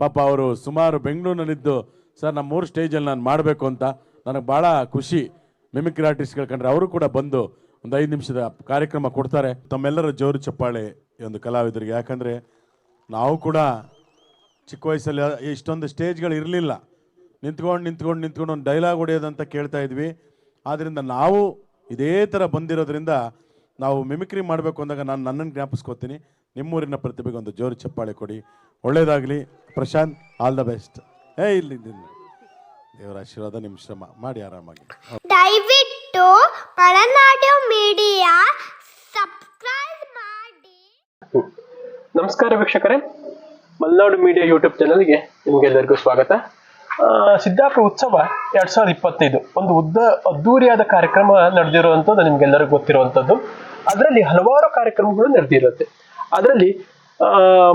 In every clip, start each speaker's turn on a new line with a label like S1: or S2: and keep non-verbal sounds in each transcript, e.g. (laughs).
S1: ಪಾಪ ಅವರು ಸುಮಾರು ಬೆಂಗಳೂರಿನಲ್ಲಿದ್ದು, ಸರ್ ನಮ್ಮ ಮೂರು ಸ್ಟೇಜಲ್ಲಿ ನಾನು ಮಾಡಬೇಕು ಅಂತ ನನಗೆ ಭಾಳ ಖುಷಿ. ಮಿಮಿಕ್ರಿ ಆರ್ಟಿಸ್ಟ್ಗಳು ಕಂಡ್ರೆ ಅವರು ಕೂಡ ಬಂದು ಒಂದು ಐದು ನಿಮಿಷದ ಕಾರ್ಯಕ್ರಮ ಕೊಡ್ತಾರೆ. ತಮ್ಮೆಲ್ಲರ ಜೋರು ಚಪ್ಪಾಳೆ ಒಂದು ಕಲಾವಿದರಿಗೆ. ಯಾಕಂದರೆ ನಾವು ಕೂಡ ಚಿಕ್ಕ ವಯಸ್ಸಲ್ಲಿ ಇಷ್ಟೊಂದು ಸ್ಟೇಜ್ಗಳು ಇರಲಿಲ್ಲ. ನಿಂತ್ಕೊಂಡು ನಿಂತ್ಕೊಂಡು ನಿಂತ್ಕೊಂಡು ಒಂದು ಡೈಲಾಗ್ ಹೊಡೆಯೋದಂತ ಕೇಳ್ತಾ ಇದ್ವಿ. ಆದ್ದರಿಂದ ನಾವು ಇದೇ ಥರ ಬಂದಿರೋದ್ರಿಂದ ನಾವು ಮಿಮಿಕ್ರಿ ಮಾಡಬೇಕು ಅಂದಾಗ ನಾನು ನನ್ನನ್ನು ಜ್ಞಾಪಿಸ್ಕೋತೀನಿ. ನಿಮ್ಮೂರಿನ ಪ್ರತಿಭೆಗೆ ಒಂದು ಜೋರು ಚಪ್ಪಾಳೆ ಕೊಡಿ. ಒಳ್ಳೇದಾಗಲಿ. ಪ್ರಶಾಂತ್ ಆಲ್ ದ ಬೆಸ್ಟ್ ಏ ಇಲ್ಲಿ. ದೇವರ ಆಶೀರ್ವಾದ ನಿಮ್ಮ ಶ್ರಮ. ಮಾಡಿ ಆರಾಮಾಗಿ.
S2: ದಯವಿಟ್ಟು ಮಲೆನಾಡು ಮೀಡಿಯಾ ಸಬ್ಸ್ಕ್ರೈಬ್ ಮಾಡಿ.
S3: ನಮಸ್ಕಾರ ವೀಕ್ಷಕರೇ. ಮಲೆನಾಡು ಮೀಡಿಯಾ ಯೂಟ್ಯೂಬ್ ಚಾನಲ್ಗೆ ನಿಮಗೆಲ್ಲರಿಗೂ ಸ್ವಾಗತ. ಸಿದ್ದಾಪುರ ಉತ್ಸವ ಎರಡ್ ಸಾವಿರದ ಇಪ್ಪತ್ತೈದು. ಒಂದು ಉದ್ದ ಅದ್ದೂರಿಯಾದ ಕಾರ್ಯಕ್ರಮ ನಡೆದಿರುವಂಥದ್ದು ನಿಮ್ಗೆಲ್ಲರಿಗೂ ಗೊತ್ತಿರುವಂಥದ್ದು. ಅದರಲ್ಲಿ ಹಲವಾರು ಕಾರ್ಯಕ್ರಮಗಳು ನಡೆದಿರುತ್ತೆ. ಅದರಲ್ಲಿ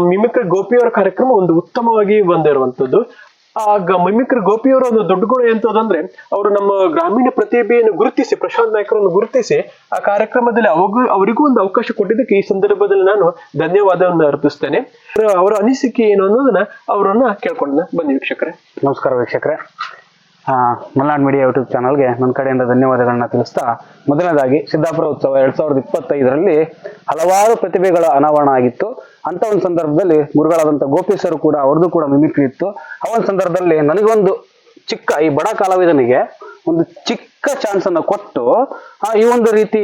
S3: ಮಿಮಿಕ್ರಿ ಗೋಪಿಯವರ ಕಾರ್ಯಕ್ರಮ ಒಂದು ಉತ್ತಮವಾಗಿ ಬಂದಿರುವಂತದ್ದು ಆಗ ಮಿಮಿಕ್ರಿ ಗೋಪಿಯವರ ಒಂದು ದೊಡ್ಡ ಗುಣ ಎಂತದಂದ್ರೆ, ಅವರು ನಮ್ಮ ಗ್ರಾಮೀಣ ಪ್ರತಿಭೆಯನ್ನು ಗುರುತಿಸಿ, ಪ್ರಶಾಂತ್ ನಾಯ್ಕರನ್ನು ಗುರುತಿಸಿ, ಆ ಕಾರ್ಯಕ್ರಮದಲ್ಲಿ ಅವಾಗ, ಅವರಿಗೂ ಒಂದು ಅವಕಾಶ ಕೊಟ್ಟಿದ್ದಕ್ಕೆ ಈ ಸಂದರ್ಭದಲ್ಲಿ ನಾನು ಧನ್ಯವಾದವನ್ನು ಅರ್ಪಿಸ್ತೇನೆ. ಅವರ- ಅನಿಸಿಕೆ ಏನು ಅನ್ನೋದನ್ನ ಅವರನ್ನ ಕೇಳ್ಕೊಂಡ ಬನ್ನಿ ವೀಕ್ಷಕರೇ.
S4: ನಮಸ್ಕಾರ ವೀಕ್ಷಕರೇ. ಮಲ್ನಾಡ್ ಮೀಡಿಯಾ ಯೂಟ್ಯೂಬ್ ಚಾನಲ್ಗೆ ನನ್ನ ಕಡೆಯಿಂದ ಧನ್ಯವಾದಗಳನ್ನ ತಿಳಿಸ್ತಾ ಮೊದಲನೇದಾಗಿ ಸಿದ್ದಾಪುರ ಉತ್ಸವ ಎರಡ್ ಸಾವಿರದ ಇಪ್ಪತ್ತೈದರಲ್ಲಿ ಹಲವಾರು ಪ್ರತಿಭೆಗಳ ಅನಾವರಣ ಆಗಿತ್ತು. ಅಂತ ಒಂದು ಸಂದರ್ಭದಲ್ಲಿ ಗುರುಗಳಾದಂತ ಗೋಪಿ ಸರ್ ಕೂಡ ಅವ್ರದ್ದು ಕೂಡ ಮಿಮಿಕ್ರಿ ಇತ್ತು. ಆ ಒಂದು ಸಂದರ್ಭದಲ್ಲಿ ನನಗೊಂದು ಚಿಕ್ಕ, ಈ ಬಡ ಕಲಾವಿದನಿಗೆ ಒಂದು ಚಿಕ್ಕ ಚಾನ್ಸ್ ಅನ್ನ ಕೊಟ್ಟು ಈ ಒಂದು ರೀತಿ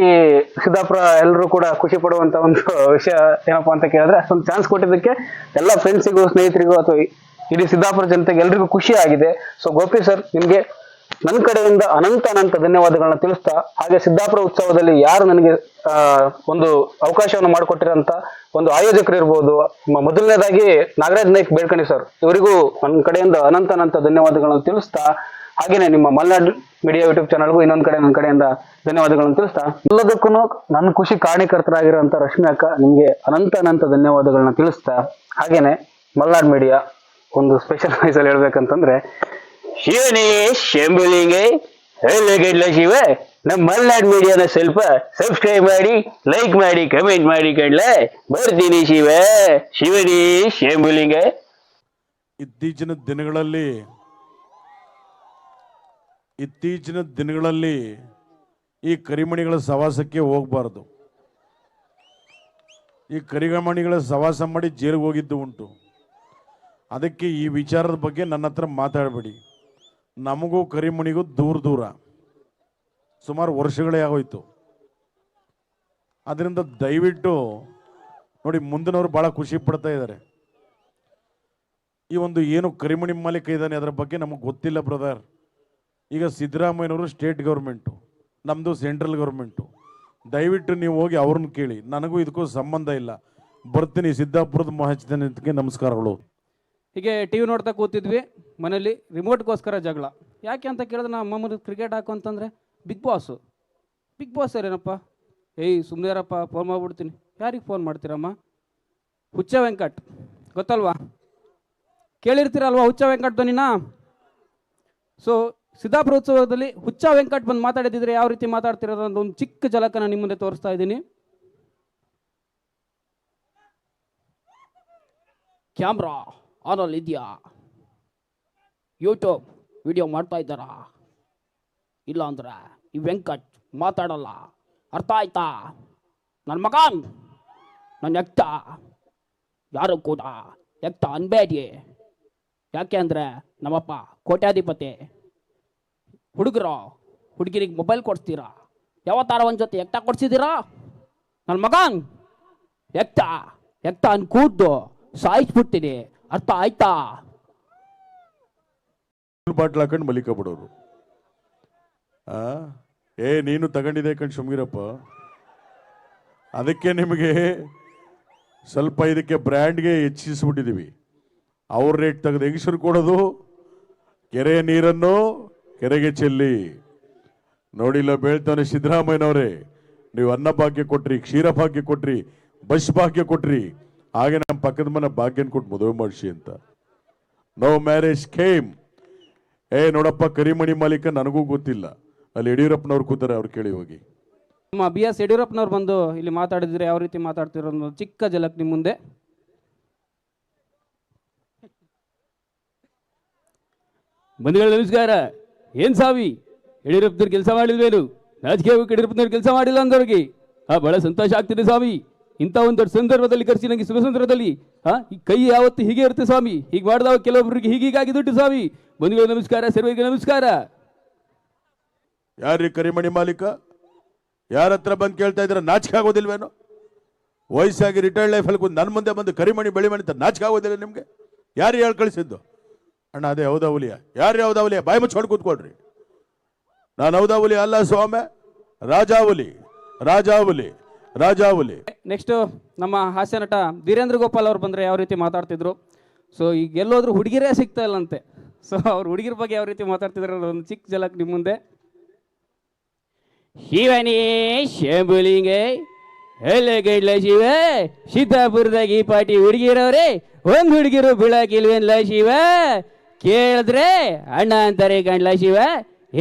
S4: ಸಿದ್ದಾಪುರ ಎಲ್ಲರೂ ಕೂಡ ಖುಷಿ ಪಡುವಂತ ಒಂದು ವಿಷಯ ಏನಪ್ಪಾ ಅಂತ ಕೇಳಿದ್ರೆ ಅಷ್ಟೊಂದು ಚಾನ್ಸ್ ಕೊಟ್ಟಿದ್ದಕ್ಕೆ ಎಲ್ಲ ಫ್ರೆಂಡ್ಸಿಗೂ ಸ್ನೇಹಿತರಿಗೂ ಅಥವಾ ಇಡೀ ಸಿದ್ದಾಪುರ ಜನತೆಗೆ ಎಲ್ರಿಗೂ ಖುಷಿ ಆಗಿದೆ ಸೊ ಗೋಪಿ ಸರ್ ನಿಮ್ಗೆ ನನ್ನ ಕಡೆಯಿಂದ ಅನಂತ ಅನಂತ ಧನ್ಯವಾದಗಳನ್ನ ತಿಳಿಸ್ತಾ, ಹಾಗೆ ಸಿದ್ದಾಪುರ ಉತ್ಸವದಲ್ಲಿ ಯಾರು ನನಗೆ ಒಂದು ಅವಕಾಶವನ್ನು ಮಾಡಿಕೊಟ್ಟಿರೋಂಥ ಒಂದು ಆಯೋಜಕರು ಇರ್ಬೋದು ಮೊದಲನೇದಾಗಿ ನಾಗರಾಜ್ ನಾಯ್ಕ್ ಬೇಡ್ಕಣಿ ಸರ್ ಇವರಿಗೂ ನನ್ನ ಕಡೆಯಿಂದ ಅನಂತ ಅನಂತ ಧನ್ಯವಾದಗಳನ್ನು ತಿಳಿಸ್ತಾ, ಹಾಗೇನೆ ನಿಮ್ಮ ಮಲ್ನಾಡ್ ಮೀಡಿಯಾ ಯೂಟ್ಯೂಬ್ ಚಾನಲ್ಗೂ ಇನ್ನೊಂದ್ ಕಡೆ ನನ್ನ ಕಡೆಯಿಂದ ಧನ್ಯವಾದಗಳನ್ನು ತಿಳಿಸ್ತಾ, ಎಲ್ಲದಕ್ಕೂ ನನ್ನ ಖುಷಿ ಕಾರಣೀಕರ್ತರಾಗಿರುವಂತ ರಶ್ಮಿ ಅಕ್ಕ ನಿಮ್ಗೆ ಅನಂತ ಅನಂತ ಧನ್ಯವಾದಗಳನ್ನ ತಿಳಿಸ್ತಾ, ಹಾಗೇನೆ ಮಲ್ನಾಡ್ ಮೀಡಿಯಾ ಒಂದು ಸ್ಪೆಷಲ್ ವಾಯ್ಸ್ (laughs) ಅಲ್ಲಿ ಹೇಳ್ಬೇಕಂತಂದ್ರೆ ಶಿವನಿಗೆ ಶಂಬುಲಿಗೆ ಹೇಳಿಲ್ಲ ಶಿವ ನಮ್ಮ ಮಲ್ನಾಡ್ ಮೀಡಿಯಾನ ಸ್ವಲ್ಪ ಸಬ್ಸ್ಕ್ರೈಬ್ ಮಾಡಿ ಲೈಕ್ ಮಾಡಿ ಕಮೆಂಟ್ ಮಾಡಿ ಕಡ್ಲೆ ಬರ್ತೀನಿ ಶಿವ, ಶಿವನಿ, ಶಂಭುಲಿಂಗ.
S1: ಇತ್ತೀಚಿನ ದಿನಗಳಲ್ಲಿ ಇತ್ತೀಚಿನ ದಿನಗಳಲ್ಲಿ ಈ ಕರಿಮಣಿಗಳ ಸವಾಸಕ್ಕೆ ಹೋಗಬಾರ್ದು. ಈ ಕರಿಗಮಣಿಗಳ ಸವಾಸ ಮಾಡಿ ಜೈಲಿಗೆ ಹೋಗಿದ್ದು ಉಂಟು. ಅದಕ್ಕೆ ಈ ವಿಚಾರದ ಬಗ್ಗೆ ನನ್ನ ಹತ್ರ ಮಾತಾಡಬೇಡಿ. ನಮಗೂ ಕರಿಮಣಿಗೂ ದೂರ ದೂರ. ಸುಮಾರು ವರ್ಷಗಳೇ ಆಗೋಯ್ತು. ಅದರಿಂದ ದಯವಿಟ್ಟು ನೋಡಿ ಮುಂದಿನವರು ಭಾಳ ಖುಷಿ ಪಡ್ತಾ ಇದ್ದಾರೆ. ಈ ಒಂದು ಏನು ಕರಿಮಣಿ ಮಾಲೀಕ ಇದ್ದಾನೆ ಅದರ ಬಗ್ಗೆ ನಮಗೆ ಗೊತ್ತಿಲ್ಲ ಬ್ರದರ್. ಈಗ ಸಿದ್ದರಾಮಯ್ಯನವರು ಸ್ಟೇಟ್ ಗೌರ್ಮೆಂಟು ನಮ್ಮದು ಸೆಂಟ್ರಲ್ ಗೌರ್ಮೆಂಟು. ದಯವಿಟ್ಟು ನೀವು ಹೋಗಿ ಅವ್ರನ್ನ ಕೇಳಿ. ನನಗೂ ಇದಕ್ಕೂ ಸಂಬಂಧ ಇಲ್ಲ. ಬರ್ತೀನಿ, ಸಿದ್ದಾಪುರದ ಮಹಾಜನತೆಗೆ ನಮಸ್ಕಾರಗಳು.
S5: ಹೀಗೆ ಟಿ ವಿ ನೋಡ್ತಾ ಕೂತಿದ್ವಿ ಮನೇಲಿ ರಿಮೋಟ್ಗೋಸ್ಕರ ಜಗಳ. ಯಾಕೆ ಅಂತ ಕೇಳಿದ್ರೆ ನಮ್ಮ ಅಮ್ಮನ ಕ್ರಿಕೆಟ್ ಹಾಕು ಅಂತಂದರೆ ಬಿಗ್ ಬಾಸು ಬಿಗ್ ಬಾಸ್ ಏನಪ್ಪ ಏಯ್ ಸುಮ್ಮನೆ ಯಾರಪ್ಪ ಫೋನ್ ಮಾಡ್ಬಿಡ್ತೀನಿ. ಯಾರಿಗೆ ಫೋನ್ ಮಾಡ್ತೀರಮ್ಮ? ಹುಚ್ಚ ವೆಂಕಟ್. ಗೊತ್ತಲ್ವಾ? ಕೇಳಿರ್ತೀರಲ್ವಾ ಹುಚ್ಚ ವೆಂಕಟ್ ಧ್ವನಿನ? ಸೊ ಸಿದ್ದಾಪುರ ಉತ್ಸವದಲ್ಲಿ ಹುಚ್ಚ ವೆಂಕಟ್ ಬಂದು ಮಾತಾಡಿದ್ರೆ ಯಾವ ರೀತಿ ಮಾತಾಡ್ತಿರೋದು ಅಂತ ಒಂದು ಚಿಕ್ಕ ಜಲಕನ ನಿಮ್ಮ ಮುಂದೆ ತೋರಿಸ್ತಾ ಇದ್ದೀನಿ. ಕ್ಯಾಮ್ರಾ ಆನಲ್ಲಿ ಇದೆಯಾ? ಯೂಟ್ಯೂಬ್ ವಿಡಿಯೋ ಮಾಡ್ತಾ ಇದ್ದಾರಾ? ಇಲ್ಲ ಅಂದ್ರೆ ಈ ವೆಂಕಟ್ ಮಾತಾಡಲ್ಲ. ಅರ್ಥ ಆಯ್ತಾ? ನನ್ನ ಮಗನ್ ನನ್ನ ಎಕ್ತ. ಯಾರು ಕೂಡ ಎಕ್ತ ಅನ್ಬೇಡಿ. ಯಾಕೆ ಅಂದರೆ ನಮ್ಮಪ್ಪ ಕೋಟ್ಯಾಧಿಪತಿ. ಹುಡುಗರು, ಹುಡುಗಿರಿಗೆ ಮೊಬೈಲ್ ಕೊಡ್ತೀರಾ ಯಾವತ್ತಾರ ಒಂದು ಜೊತೆ ಎಕ್ತ ಕೊಡ್ಸಿದ್ದೀರಾ? ನನ್ನ ಮಗನ್, ಎಕ್ತ ಎಕ್ತ ಅನ್ಕೂಡ್ದು ಸಾಯಿಸ್ಬಿಡ್ತೀನಿ. ಅರ್ಥ ಆಯ್ತಾ?
S1: ಬಾಟ್ಲ್ ಹಾಕೊಂಡು ಮಲಿಕ ಬಿಡೋರು. ಏ, ನೀನು ತಗೊಂಡಿದೆ ಕಣ್ ಶುಮಿರಪ್ಪ. ಅದಕ್ಕೆ ನಿಮಗೆ ಸ್ವಲ್ಪ ಇದಕ್ಕೆ ಬ್ರ್ಯಾಂಡ್ಗೆ ಹೆಚ್ಚಿಸ್ಬಿಟ್ಟಿದ್ದೀವಿ. ಅವ್ರ ರೇಟ್ ತೆಗೆದು ಹೆಂಗಸರು ಕೊಡೋದು? ಕೆರೆಯ ನೀರನ್ನು ಕೆರೆಗೆ ಚೆಲ್ಲಿ. ನೋಡಿಲ್ಲ ಬೀಳ್ತಾನೆ ಸಿದ್ದರಾಮಯ್ಯನವರೇ. ನೀವು ಅನ್ನ ಭಾಗ್ಯ ಕೊಟ್ರಿ, ಕ್ಷೀರ ಭಾಗ್ಯ ಕೊಟ್ರಿ, ಬಸ್ ಭಾಗ್ಯ ಕೊಟ್ರಿ. ಹಾಗೆ ನಮ್ಮ ಪಕ್ಕದ ಮನೆ ಭಾಗ್ಯನ ಕೊಟ್ಟು ಮದುವೆ ಮಾಡಿಸಿ ಅಂತ. ನೋ ಮ್ಯಾರೇಜ್ ಕೇಮ್ ಏ ನೋಡಪ್ಪ ಕರಿಮಣಿ ಮಾಲೀಕ ನನಗೂ ಗೊತ್ತಿಲ್ಲ. ಅಲ್ಲಿ ಯಡಿಯೂರಪ್ಪನವ್ರು ಕೂತಾರೆ ಅವ್ರು ಕೇಳಿ ಹೋಗಿ.
S5: ನಮ್ಮ ಬಿ ಎಸ್ ಯಡಿಯೂರಪ್ಪನವ್ರು ಬಂದು ಇಲ್ಲಿ ಮಾತಾಡಿದ್ರೆ ಯಾವ ರೀತಿ ಮಾತಾಡ್ತಿರೋ ಅನ್ನೋ ಚಿಕ್ಕ ಜಲಕ್ ನಿಮ್ಮ ಮುಂದೆ. ಬಂಧುಗಳ ನಮಸ್ಕಾರ. ಏನ್ ಸಾವಿ? ಯಡಿಯೂರಪ್ಪನವ್ರು ಕೆಲಸ ಮಾಡಿಲ್ವೇನು? ರಾಜಕೀಯ ಯಡಿಯೂರಪ್ಪನವ್ರು ಕೆಲಸ ಮಾಡಿಲ್ಲ ಅಂದವ್ರಿಗೆ. ಆ ಬಹಳ ಸಂತೋಷ ಆಗ್ತಿದೆ ಸ್ವಾಮಿ ಇಂಥ ಒಂದು ಸಂದರ್ಭದಲ್ಲಿ ಕರೆಸಿ ನನಗೆ ಸುಖ ಸಂದರ್ಭದಲ್ಲಿ ಹಾ ಕೈ ಯಾವತ್ತು ಹೀಗೆ ಇರುತ್ತೆ ಸ್ವಾಮಿ? ಹೀಗೆ ಮಾಡಿದಾಗ ಕೆಲವೊಬ್ಬರಿಗೆ ಹೀಗೀಗಾಗಿ ದುಡ್ಡು ಸ್ವಾಮಿ. ಬಂಧುಗಳಿಗೆ ನಮಸ್ಕಾರ, ಸರ್ವರಿಗೆ ನಮಸ್ಕಾರ.
S1: ಯಾರ್ರೀ ಕರಿಮಣಿ ಮಾಲೀಕ? ಯಾರ ಹತ್ರ ಬಂದು ಕೇಳ್ತಾ ಇದ್ರೆ ನಾಚಿಕೆ ಆಗೋದಿಲ್ವೇನೋ? ವಯಸ್ಸಾಗಿ ರಿಟೈರ್ಡ್ ಲೈಫಲ್ಲಿ ಕೂತು ನನ್ನ ಮುಂದೆ ಬಂದು ಕರಿಮಣಿ, ಬೆಳಿಮಣಿ ಅಂತ ನಾಚಿಕೆ ಆಗೋದಿಲ್ಲ ನಿಮಗೆ? ಯಾರು ಹೇಳಿ ಕಳಿಸಿದ್ದು? ಅಣ್ಣ, ಅದೇ ಹೌದಾ ಹುಲಿಯ? ಯಾರು ಹೌದಾ ಹುಲಿಯ? ಬಾಯಿ ಮುಚ್ಕೊಂಡು ಕೂತ್ಕೊಳ್ರಿ. ನಾನು ಹೌದಾ ಹುಲಿ ಅಲ್ಲ ಸ್ವಾಮಿ ರಾಜಾವುಲಿ ರಾಜಾವುಲಿ ರಾಜಾವುಲಿ
S5: ನೆಕ್ಸ್ಟ್ ನಮ್ಮ ಹಾಸ್ಯ ನಟ ವೀರೇಂದ್ರ ಗೋಪಾಲ್ ಅವ್ರು ಬಂದರೆ ಯಾವ ರೀತಿ ಮಾತಾಡ್ತಿದ್ರು? ಸೊ ಈಗ ಎಲ್ಲೋದ್ರೂ ಹುಡುಗಿರೇ ಸಿಗ್ತಾ ಇಲ್ಲಂತೆ. ಸೊ ಅವ್ರು ಹುಡುಗಿರ ಬಗ್ಗೆ ಯಾವ ರೀತಿ ಮಾತಾಡ್ತಿದ್ರು ಒಂದು ಚಿಕ್ಕ ಜಲಕ್ ನಿಮ್ಮ ಮುಂದೆ. ಶಿವನೇ, ಶಂಭುಲಿಂಗೆ ಗೈಡ್ಲ ಶಿವ, ಸಿದ್ದಾಪುರದಾಗ ಈ ಪಾಟಿ ಹುಡುಗಿರವ್ರೆ, ಒಂದು ಹುಡುಗಿರು ಬೀಳಾಕಿಲ್ವೇನ್ಲ ಶಿವ? ಕೇಳಿದ್ರೆ ಅಣ್ಣ ಅಂತಾರೆ ಗಂಡ್ಲ ಶಿವ.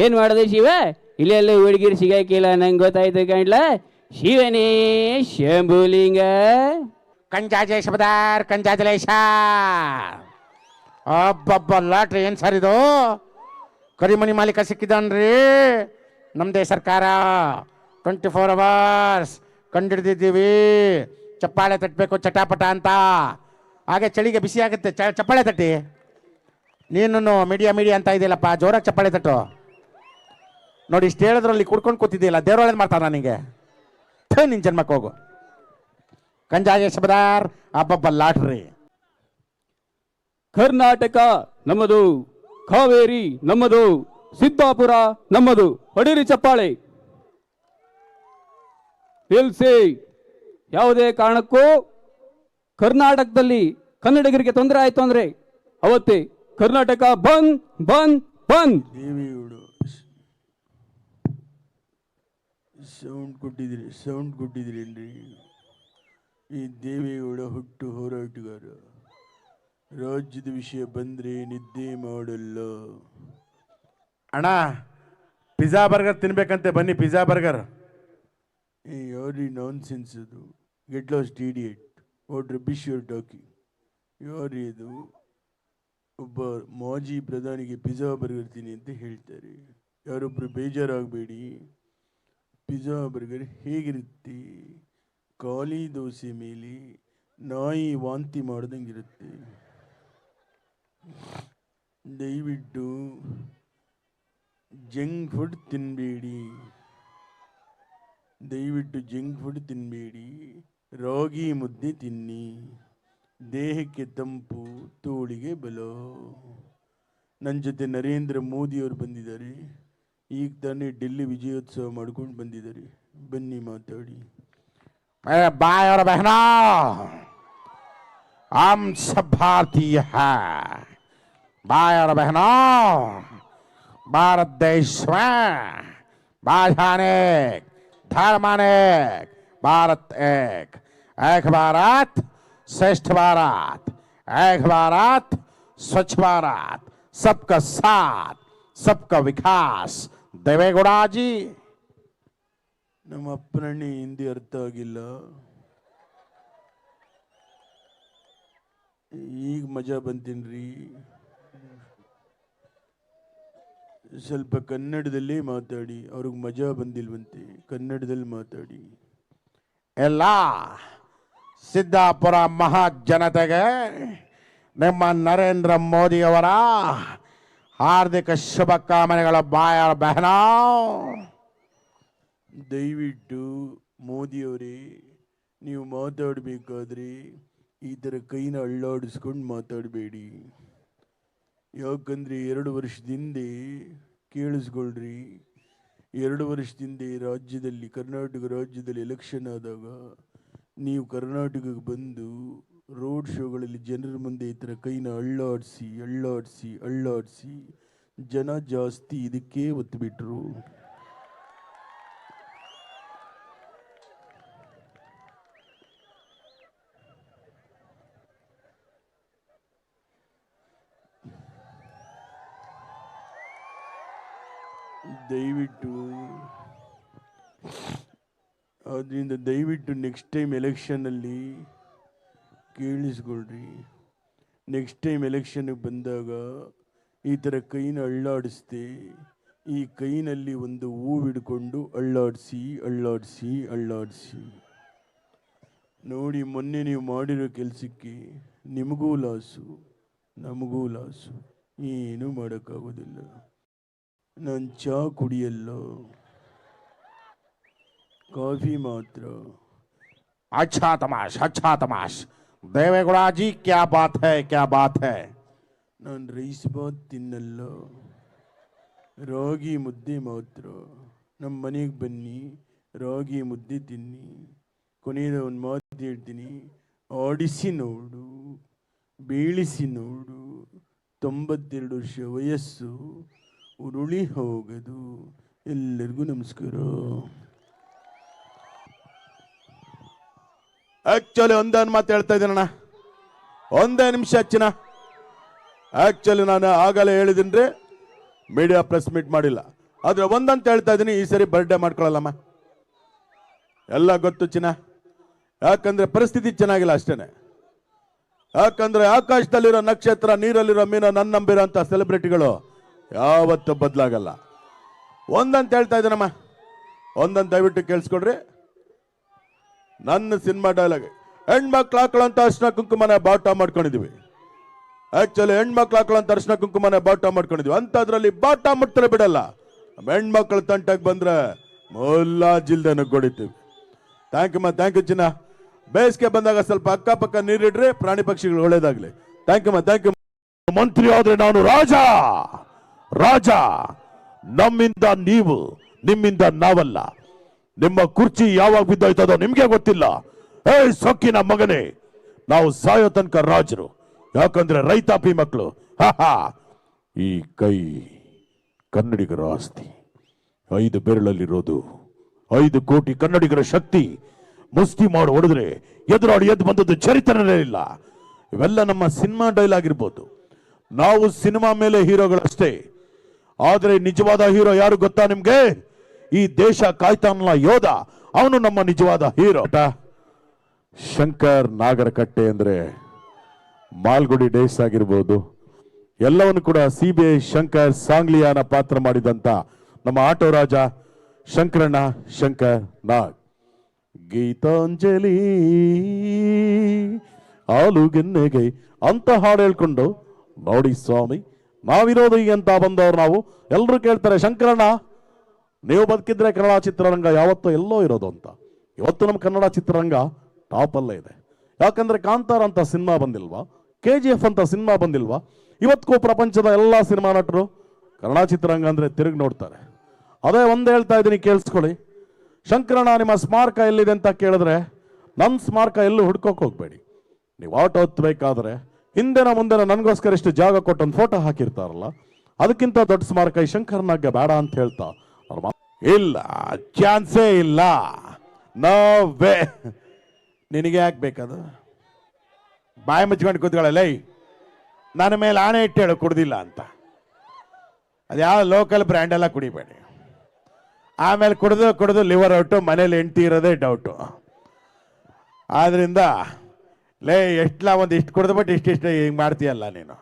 S5: ಏನ್ ಮಾಡೋದು ಶಿವ? ಇಲ್ಲೆಲ್ಲ ಹುಡುಗಿರು ಸಿಗಾಕಿಲ್ಲ, ನಂಗೆ ಗೊತ್ತಾಯ್ತು ಗಂಡ್ಲ. ಶಿವನೇ ಶಂಭುಲಿಂಗ.
S6: ಕಂಜಾಜೆ ಶಬದಾರ್ ಕಂಜಾಜಲೇಶ ಅಬ್ಬಬ್ಬ, ಲಾಟ್ರಿ ಏನು ಸರ್ ಇದು? ಕರಿಮಣಿ ಮಾಲೀಕ ಸಿಕ್ಕಿದ್ದಾನ್ರಿ. ನಮ್ಮದೇ ಸರ್ಕಾರ. ಟ್ವೆಂಟಿ ಫೋರ್ ಅವರ್ಸ್ ಕಂಡಿಡ್ದಿದ್ದೀವಿ. ಚಪ್ಪಾಳೆ ತಟ್ಟಬೇಕು ಚಟಾಪಟ ಅಂತ. ಹಾಗೆ ಚಳಿಗೆ ಬಿಸಿ ಆಗುತ್ತೆ. ಚ, ಚಪ್ಪಾಳೆ ತಟ್ಟಿ. ನೀನು ಮೀಡಿಯಾ ಮೀಡಿಯಾ ಅಂತ ಇದೆಯಲ್ಲಪ್ಪ, ಜೋರಾಗಿ ಚಪ್ಪಾಳೆ ತಟ್ಟು. ನೋಡಿ, ಇಷ್ಟು ಹೇಳಿದ್ರಲ್ಲಿ ಕುಡ್ಕೊಂಡು ಕೂತಿದ್ದೀಯಲ್ಲ ದೇವ್ರೊಳಗೆ ಮಾಡ್ತಾನ ನನಗೆ ನಿನ್ನ ಜನ್ಮಕ್ಕೆ ಹೋಗು. ಕಂಜಾಯ ಶಬದಾರ್ ಅಬ್ಬಬ್ಬ ಲಾಟ್ರಿ.
S5: ಕರ್ನಾಟಕ ನಮ್ಮದು ಕಾವೇರಿ ನಮ್ಮದು ಸಿದ್ದಾಪುರ ನಮ್ಮದು ಹೊಡಿರಿ ಚಪ್ಪಾಳೆ. ನಿಲ್ಸಿ ಯಾವುದೇ ಕಾರಣಕ್ಕೂ ಕರ್ನಾಟಕದಲ್ಲಿ ಕನ್ನಡಿಗರಿಗೆ ತೊಂದರೆ ಆಯ್ತು ಅಂದ್ರೆ ಅವತ್ತೇ ಕರ್ನಾಟಕ ಬಂದ್ ಬಂದ್ ಬಂದ್.
S1: ಸೌಂಡ್ ಕೊಟ್ಟಿದ್ರಿ ಸೌಂಡ್ ಕೊಟ್ಟಿದ್ರೇನ್ರಿ ಈ ದೇವೇಗೌಡ ಹುಟ್ಟು ಹೋರಾಟಗಾರ. ರಾಜ್ಯದ ವಿಷಯ ಬಂದ್ರೆ ನಿದ್ದೆ ಮಾಡಲ್ಲ.
S6: ಅಣ್ಣ ಪಿಜ್ಜಾ ಬರ್ಗರ್ ತಿನ್ಬೇಕಂತೆ ಬನ್ನಿ ಪಿಜ್ಜಾ ಬರ್ಗರ್
S1: ಏ ಯಾರಿ ನಾನ್ ಸೆನ್ಸ್ ಅದು? Get lost idiot what rubbish your talking ಯಾರು ಇದು ಒಬ್ಬ ಮಾಜಿ ಪ್ರಧಾನಿಗೆ ಪಿಜ್ಜಾ ಬರ್ಗರ್ ತಿನ್ನಿ ಅಂತ ಹೇಳ್ತಾರೆ. ಯಾರೊಬ್ಬರು ಬೇಜಾರಾಗಬೇಡಿ. ಪಿಜ್ಜಾ ಬರ್ಗರ್ ಹೇಗಿರುತ್ತೆ ಖಾಲಿ ದೋಸೆ ಮೇಲೆ ನಾಯಿ ವಾಂತಿ ಮಾಡ್ದಂಗಿರುತ್ತೆ ದಯವಿಟ್ಟು ಜಂಕ್ ಫುಡ್ ತಿನ್ನಬೇಡಿ ದಯವಿಟ್ಟು ಜಂಕ್ ಫುಡ್ ತಿನ್ನಬೇಡಿ ರಾಗಿ ಮುದ್ದೆ ತಿನ್ನಿ. ದೇಹಕ್ಕೆ ತಂಪು, ತೋಳಿಗೆ ಬಲ. ನನ್ನ ಜೊತೆ ನರೇಂದ್ರ ಮೋದಿಯವರು ಬಂದಿದ್ದಾರೆ. ಈಗ ತಾನೇ ಡೆಲ್ಲಿ ವಿಜಯೋತ್ಸವ ಮಾಡ್ಕೊಂಡು ಬಂದಿದ್ದಾರೆ ಬನ್ನಿ ಮಾತಾಡಿ
S6: मेरे भाई और बहनों हम सब भारतीय हैं भाई और बहनों भारत देश में भाषा अनेक धर्म अनेक भारत एक एक भारत श्रेष्ठ भारत एक भारत स्वच्छ भारत सबका साथ सबका विकास ದೇವೇಗೌಡಾಜಿ
S1: ನಮ್ಮ ಅಪ್ಪನಣ್ಣಿ ಹಿಂದಿ ಅರ್ಥ ಆಗಿಲ್ಲ. ಈಗ ಮಜಾ ಬಂತೀನ್ರಿ. ಸ್ವಲ್ಪ ಕನ್ನಡದಲ್ಲಿ ಮಾತಾಡಿ ಅವ್ರಿಗೆ ಮಜಾ ಬಂದಿಲ್ವಂತೆ. ಕನ್ನಡದಲ್ಲಿ ಮಾತಾಡಿ.
S6: ಎಲ್ಲ ಸಿದ್ದಾಪುರ ಮಹಾಜನತೆಗೆ ನಮ್ಮ ನರೇಂದ್ರ ಮೋದಿಯವರ ಹಾರ್ದಿಕ ಶುಭಕಾಮನೆಗಳ ಬಾಯ ಬಹನ.
S1: ದಯವಿಟ್ಟು ಮೋದಿಯವರೇ, ನೀವು ಮಾತಾಡಬೇಕಾದ್ರೆ ಈ ಥರ ಕೈನ ಅಳ್ಳಾಡಿಸ್ಕೊಂಡು ಮಾತಾಡಬೇಡಿ. ಯಾಕಂದರೆ ಎರಡು ವರ್ಷದಿಂದ ಕೇಳಿಸ್ಕೊಳ್ರಿ, ಎರಡು ವರ್ಷದಿಂದ ರಾಜ್ಯದಲ್ಲಿ, ಕರ್ನಾಟಕ ರಾಜ್ಯದಲ್ಲಿ ಎಲೆಕ್ಷನ್ ಆದಾಗ ನೀವು ಕರ್ನಾಟಕಕ್ಕೆ ಬಂದು ರೋಡ್ ಶೋಗಳಲ್ಲಿ ಜನರ ಮುಂದೆ ಈ ಥರ ಕೈನ ಅಳ್ಳಾಡಿಸಿ ಅಳ್ಳಾಡಿಸಿ ಅಳ್ಳಾಡಿಸಿ ಜನ ಜಾಸ್ತಿ ಇದಕ್ಕೆ ಒತ್ತು ಬಿಟ್ಟರು ದಯವಿಟ್ಟು ಅದರಿಂದ ದಯವಿಟ್ಟು ನೆಕ್ಸ್ಟ್ ಟೈಮ್ ಎಲೆಕ್ಷನಲ್ಲಿ ಕೇಳಿಸ್ಕೊಳ್ರಿ. ನೆಕ್ಸ್ಟ್ ಟೈಮ್ ಎಲೆಕ್ಷನ್ಗೆ ಬಂದಾಗ ಈ ಥರ ಕೈನ ಅಳ್ಳಾಡಿಸ್ದೆ. ಈ ಕೈನಲ್ಲಿ ಒಂದು ಹೂವಿಡ್ಕೊಂಡು ಅಳ್ಳಾಡಿಸಿ ಅಳ್ಳಾಡಿಸಿ ಅಳ್ಳಾಡಿಸಿ. ನೋಡಿ, ಮೊನ್ನೆ ನೀವು ಮಾಡಿರೋ ಕೆಲಸಕ್ಕೆ ನಿಮಗೂ ಲಾಸು, ನಮಗೂ ಲಾಸು. ಏನೂ ಮಾಡೋಕ್ಕಾಗೋದಿಲ್ಲ. ನಾನು ಚಹಾ ಕುಡಿಯಲ್ಲ. ಕಾಫಿ ಮಾತ್ರ.
S6: ಅಚ್ಛಾ ತಮಾಷ್ ಅಚ್ಛಾ ತಮಾಷ್ ದೇವೇಗೌಡ ಜಿ ಕ್ಯಾ ಬಾತ್ ಹೈ ಕ್ಯಾ ಬಾತ್ ಹೈ
S1: ನಾನು ರೈಸ್ ಬಾತ್ ತಿನ್ನಲ್ಲೋ, ರೋಗಿ ಮುದ್ದೆ ಮಾತ್ರ ನಮ್ಮ ಮನೆಗೆ ಬನ್ನಿ, ರೋಗಿ ಮುದ್ದೆ ತಿನ್ನಿ ಕೊನೆಯದ ಒಂದು ಮಾತು ಹೇಳ್ತೀನಿ, ಆಡಿಸಿ ನೋಡು, ಬೀಳಿಸಿ ನೋಡು, ತೊಂಬತ್ತೆರಡು ವರ್ಷ ವಯಸ್ಸು, ಉರುಳಿ ಹೋಗದು. ಎಲ್ಲರಿಗೂ ನಮಸ್ಕಾರ. ಆಕ್ಚುಲಿ ಒಂದೇ ಒಂದು ಮಾತು ಹೇಳ್ತಾ ಇದ್ದೀನಣ್ಣ? ಒಂದೇ ನಿಮಿಷ ಹಚ್ಚಿನ. ಆಕ್ಚುಲಿ ನಾನು ಆಗಲೇ ಹೇಳಿದ್ದೀನಿ ಮೀಡಿಯಾ ಪ್ರೆಸ್ ಮೀಟ್ ಮಾಡಿಲ್ಲ. ಆದರೆ ಒಂದಂತ ಹೇಳ್ತಾ ಇದ್ದೀನಿ, ಈ ಸರಿ ಬರ್ಡೇ ಮಾಡ್ಕೊಳ್ಳಲ್ಲಮ್ಮ. ಎಲ್ಲ ಗೊತ್ತು ಚಿನ್ನ? ಯಾಕಂದರೆ ಪರಿಸ್ಥಿತಿ ಚೆನ್ನಾಗಿಲ್ಲ ಅಷ್ಟೇನೆ. ಯಾಕಂದರೆ ಆಕಾಶದಲ್ಲಿರೋ ನಕ್ಷತ್ರ, ನೀರಲ್ಲಿರೋ ಮೀನು ನನ್ನ ನಂಬಿರೋ ಅಂತ ಸೆಲೆಬ್ರಿಟಿಗಳು ಯಾವತ್ತೂ ಬದಲಾಗಲ್ಲ. ಒಂದಂತ ಹೇಳ್ತಾ ಇದ್ದೀನಮ್ಮ? ಒಂದಂತ ದಯವಿಟ್ಟು ಕೇಳಿಸ್ಕೊಡ್ರಿ. ನನ್ನ ಸಿನಿಮಾ ಡೈಲಾಗ್, ಹೆಣ್ಮಕ್ಳು ಹಾಕೊಳ್ಳೋಂಥ ಅರ್ಶನ ಕುಂಕುಮನ ಬಾಟ ಮಾಡ್ಕೊಂಡಿದೀವಿ ಆಕ್ಚುಲಿ ಹೆಣ್ಮಕ್ಳು ಹಾಕೊಳ್ಳೋಂಥ ಅರ್ಶನ ಕುಂಕುಮನ ಬಾಟ ಮಾಡ್ಕೊಂಡಿದ್ವಿ ಅಂಥದ್ರಲ್ಲಿ ಬಾಟ ಮುಟ್ತಾರೆ ಬಿಡಲ್ಲ. ಹೆಣ್ಮಕ್ಳು ತಂಟಕ್ಕೆ ಬಂದ್ರೆ ಮೊಲ್ಲ ಜಿಲ್ದೇನ ನುಗ್ಗೊಡಿತೀವಿ ಥ್ಯಾಂಕ್ ಯು ಮಾ ಥ್ಯಾಂಕ್ ಯು ಚಿನ್ನ. ಬೇಸಿಗೆ ಬಂದಾಗ ಸ್ವಲ್ಪ ಅಕ್ಕಪಕ್ಕ ನೀರಿಡ್ರಿ, ಪ್ರಾಣಿ ಪಕ್ಷಿಗಳು ಒಳ್ಳೇದಾಗ್ಲಿ. ಥ್ಯಾಂಕ್ ಯು ಮಾ ಥ್ಯಾಂಕ್ ಯು ಮಂತ್ರಿ ಆದ್ರೆ ನಾನು ರಾಜ. ರಾಜ, ನಮ್ಮಿಂದ ನೀವು, ನಿಮ್ಮಿಂದ ನಾವಲ್ಲ. ನಿಮ್ಮ ಕುರ್ಚಿ ಯಾವಾಗ ಬಿದ್ದೋಯ್ತದೋ ನಿಮ್ಗೆ ಗೊತ್ತಿಲ್ಲ. ಏಯ್ ಸೊಕ್ಕಿನ ಮಗನೇ, ನಾವು ಸಾಯೋ ತನಕ ರಾಜರು. ಯಾಕಂದ್ರೆ ರೈತಾಪಿ ಮಕ್ಕಳು ಹಾ ಈ ಕೈ ಕನ್ನಡಿಗರ ಆಸ್ತಿ. ಐದು ಬೆರಳಲ್ಲಿರೋದು, ಐದು ಕೋಟಿ ಕನ್ನಡಿಗರ ಶಕ್ತಿ. ಮುಸ್ತಿ ಮಾಡಿ ಹೊಡೆದ್ರೆ ಎದುರಾಡಿ ಎದ್ದು ಬಂದದ್ದು ಚರಿತ್ರನೇ ಇಲ್ಲ. ಇವೆಲ್ಲ ನಮ್ಮ ಸಿನಿಮಾ ಡೈಲಾಗ್ ಇರ್ಬೋದು ನಾವು ಸಿನಿಮಾ ಮೇಲೆ ಹೀರೋಗಳಷ್ಟೇ. ಆದರೆ ನಿಜವಾದ ಹೀರೋ ಯಾರು ಗೊತ್ತಾ ನಿಮ್ಗೆ? ಈ ದೇಶ ಕಾಯ್ತಾನಲ್ಲ ಯೋಧ, ಅವನು ನಮ್ಮ ನಿಜವಾದ ಹೀರೋ. ಶಂಕರ್ ನಾಗರಕಟ್ಟೆ ಅಂದ್ರೆ ಮಾಲ್ಗುಡಿ ಡೇಸ್ ಆಗಿರ್ಬೋದು. ಎಲ್ಲವನ್ನು ಕೂಡ C B I Shankar Sangliana ಪಾತ್ರ ಮಾಡಿದಂತ ನಮ್ಮ ಆಟೋ ರಾಜ ಶಂಕರಣ್ಣ ಶಂಕರ್ ನಾಗ್. ಗೀತಾಂಜಲಿ ಆಲುಗೆನ್ನೆಗೆ ಅಂತ ಹಾಡು ಹೇಳ್ಕೊಂಡು, ನೋಡಿ ಸ್ವಾಮಿ, ನಾವಿರೋದು ಈಗ ಅಂತ ಬಂದವ್ರು ನಾವು. ಎಲ್ಲರೂ ಕೇಳ್ತಾರೆ, ಶಂಕರಣ್ಣ ನೀವು ಬದುಕಿದ್ರೆ ಕನ್ನಡ ಚಿತ್ರರಂಗ ಯಾವತ್ತೂ ಎಲ್ಲೋ ಇರೋದು ಅಂತ. ಇವತ್ತು ನಮ್ಮ ಕನ್ನಡ ಚಿತ್ರರಂಗ ಟಾಪಲ್ಲೇ ಇದೆ. ಯಾಕಂದ್ರೆ ಕಾಂತಾರ ಅಂತ ಸಿನಿಮಾ ಬಂದಿಲ್ವಾ? ಕೆ ಜಿ ಎಫ್ ಅಂತ ಸಿನಿಮಾ ಬಂದಿಲ್ವಾ? ಇವತ್ತಿಗೂ ಪ್ರಪಂಚದ ಎಲ್ಲ ಸಿನಿಮಾ ನಟರು ಕನ್ನಡ ಚಿತ್ರರಂಗ ಅಂದ್ರೆ ತಿರುಗಿ ನೋಡ್ತಾರೆ. ಅದೇ ಒಂದೇ ಹೇಳ್ತಾ ಇದ್ದೀನಿ, ಕೇಳಿಸ್ಕೊಳ್ಳಿ. ಶಂಕರಣ್ಣ, ನಿಮ್ಮ ಸ್ಮಾರಕ ಎಲ್ಲಿದೆ ಅಂತ ಕೇಳಿದ್ರೆ ನನ್ನ ಸ್ಮಾರಕ ಎಲ್ಲೂ ಹುಡ್ಕೋಕ್ ಹೋಗಬೇಡಿ. ನೀವು ಆಟೋ ಹತ್ತಬೇಕಾದ್ರೆ ಹಿಂದೆನ ಮುಂದೆನ ನನಗೋಸ್ಕರ ಇಷ್ಟು ಜಾಗ ಕೊಟ್ಟು ಒಂದು ಫೋಟೋ ಹಾಕಿರ್ತಾರಲ್ಲ, ಅದಕ್ಕಿಂತ ದೊಡ್ಡ ಸ್ಮಾರಕ ಈ ಶಂಕರನಾಗೆ ಬೇಡ ಅಂತ ಹೇಳ್ತಾ ಇಲ್ಲ, ಚಾನ್ಸೇ ಇಲ್ಲ. ನೋ ವೇ ನಿನಗೆ ಯಾಕೆ ಬೇಕದು? ಬಾಯಿ ಮುಚ್ಕೊಂಡು ಕೂತ್ಕೊಳ್ಳಲ್ಲ ನನ್ನ ಮೇಲೆ ಆಣೆ ಇಟ್ಟು ಹೇಳು, ಕುಡ್ದಿಲ್ಲ ಅಂತ. ಅದು ಯಾವ ಲೋಕಲ್ ಬ್ರ್ಯಾಂಡೆಲ್ಲ ಕುಡಿಬೇಡಿ. ಆಮೇಲೆ ಕುಡಿದು ಕುಡಿದು ಲಿವರ್ ಔಟು ಮನೇಲಿ ಹೆಂಡ್ತಿ ಇರೋದೇ ಡೌಟು ಆದ್ರಿಂದ, ಲೇ ಎಷ್ಟಲ್ಲ ಒಂದು ಇಷ್ಟು ಕುಡಿದ್ಬಿಟ್ಟು ಇಷ್ಟಿಷ್ಟು ಹಿಂಗೆ ಮಾಡ್ತೀಯಲ್ಲ ನೀನು.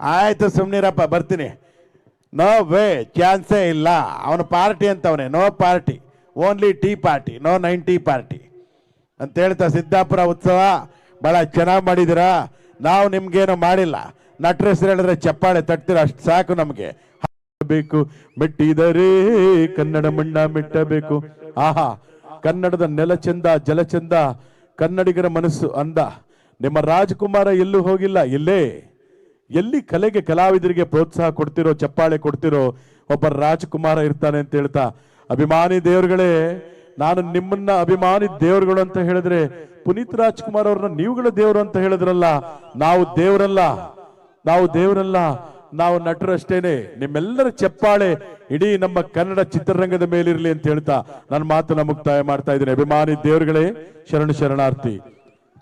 S1: ಆಯಿತು ಸುಮ್ಮನಿರಪ್ಪ ಬರ್ತೀನಿ. ನೋ ವೇ, ಚಾನ್ಸೇ ಇಲ್ಲ. ಅವನ party ಅಂತವನೇ, no party. Only tea party, no nine tea party. ಅಂತ ಹೇಳ್ತಾ ಸಿದ್ದಾಪುರ ಉತ್ಸವ ಭಾಳ ಚೆನ್ನಾಗಿ ಮಾಡಿದ್ದೀರಾ? ನಾವು ನಿಮ್ಗೇನು ಮಾಡಿಲ್ಲ. ಹೆಸರು ಹೇಳಿದ್ರೆ ಚಪ್ಪಾಳೆ ತಟ್ತೀರ, ಅಷ್ಟು ಸಾಕು ನಮಗೆ. ಬೇಕು ಮೆಟ್ಟಿದರೆ ಕನ್ನಡ ಮಣ್ಣ ಮೆಟ್ಟಬೇಕು. ಆಹಾ, ಕನ್ನಡದ ನೆಲ ಚಂದ, ಜಲ ಚಂದ, ಕನ್ನಡಿಗರ ಮನಸ್ಸು ಅಂದ. ನಿಮ್ಮ ರಾಜಕುಮಾರ ಎಲ್ಲೂ ಹೋಗಿಲ್ಲ, ಇಲ್ಲೇ? ಎಲ್ಲಿ ಕಲೆಗೆ ಕಲಾವಿದರಿಗೆ ಪ್ರೋತ್ಸಾಹ ಕೊಡ್ತಿರೋ, ಚಪ್ಪಾಳೆ ಕೊಡ್ತಿರೋ ಒಬ್ಬ ರಾಜಕುಮಾರ ಇರ್ತಾನೆ ಅಂತ ಹೇಳ್ತಾ, ಅಭಿಮಾನಿ ದೇವರುಗಳೇ, ನಾನು ನಿಮ್ಮನ್ನ ಅಭಿಮಾನಿ ದೇವರುಗಳು ಅಂತ ಹೇಳಿದ್ರೆ ಪುನೀತ್ ರಾಜ್ಕುಮಾರ್ ಅವ್ರನ್ನ ನೀವುಗಳ ದೇವರು ಅಂತ ಹೇಳಿದ್ರಲ್ಲ, ನಾವು ದೇವರಲ್ಲ ನಾವು ದೇವರಲ್ಲ, ನಾವು ನಟರಷ್ಟೇನೆ, ನಿಮ್ಮೆಲ್ಲರ ಚಪ್ಪಾಳೆ ಇಡೀ ನಮ್ಮ ಕನ್ನಡ ಚಿತ್ರರಂಗದ ಮೇಲಿರಲಿ ಅಂತ ಹೇಳ್ತಾ ನನ್ನ ಮಾತನ್ನ ಮುಕ್ತಾಯ ಮಾಡ್ತಾ ಇದ್ದೀನಿ. ಅಭಿಮಾನಿ ದೇವರುಗಳೇ, ಶರಣ ಶರಣಾರ್ಥಿ.